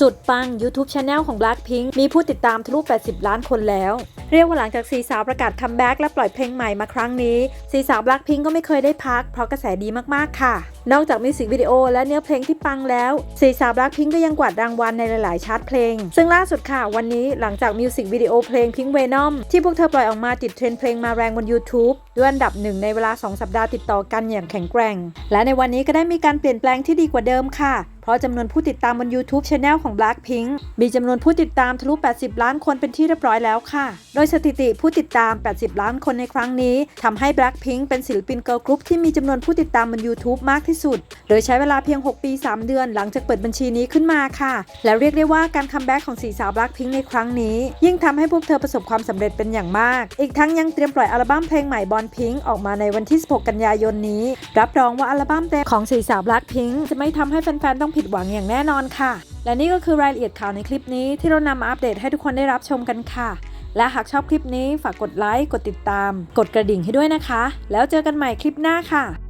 สุดปัง YouTube Channel ของ Blackpink มีผู้ติดตามทะลุ 80 ล้านคนแล้ว เรียกว่าหลังจากสีสาวประกาศคัมแบ็กและปล่อยเพลงใหม่มาครั้งนี้สีสาว Blackpink ก็ไม่เคยได้พัก เพราะกระแสดีมากๆค่ะนอกจากมิวสิกวิดีโอและเนื้อเพลงที่ปังแล้วสีสาว Blackpink ก็ยังกวาดรางวัลในหลาย ๆ ชาร์ตเพลง ซึ่งล่าสุดค่ะ วันนี้หลังจากมิวสิกวิดีโอเพลง Pink Venom ที่พวกเธอปล่อยออกมาติดเทรนด์เพลงมาแรงบน YouTube ด้วยอันดับหนึ่งในเวลา 2 สัปดาห์ติดต่อกันอย่างแข็งแกร่ง และในวันนี้ก็ได้มีการเปลี่ยนแปลงที่ดีกว่าเดิมค่ะเพราะจำนวนผู้ติดตามบน YouTube Channel ของ Blackpink มีจำนวนผู้ติดตามทะลุ 80 ล้านคนเป็นที่เรียบร้อยแล้วค่ะ โดยสถิติผู้ติดตาม 80 ล้านคนในครั้งนี้ทำให้ Blackpink เป็นศิลปินเกิร์ลกรุ๊ปที่มีจำนวนผู้ติดตามบน YouTube มากที่สุด โดยใช้เวลาเพียง 6 ปี 3 เดือน หลังจากเปิดบัญชีนี้ขึ้นมาค่ะ และเรียกได้ว่าการคัมแบ็กของสีสาว Blackpink ในครั้งนี้ ยิ่งทำให้พวกเธอประสบความสำเร็จเป็นอย่างมาก อีกทั้งยังเตรียมปล่อยอัลบั้มเพลงใหม่บอลพิงออกมาในวันที่ 16 กันยายนนี้ รับรองว่าอัลบั้มเต็มของสีสาว Blackpink จะไม่ทำให้แฟนๆต้องผิดหวังอย่างแน่นอนค่ะ และนี่ก็คือรายละเอียดข่าวในคลิปนี้ที่เรานำมาอัปเดตให้ทุกคนได้รับชมกันค่ะ และหากชอบคลิปนี้ฝากกดไลค์ กดติดตาม กดกระดิ่งให้ด้วยนะคะ แล้วเจอกันใหม่คลิปหน้าค่ะ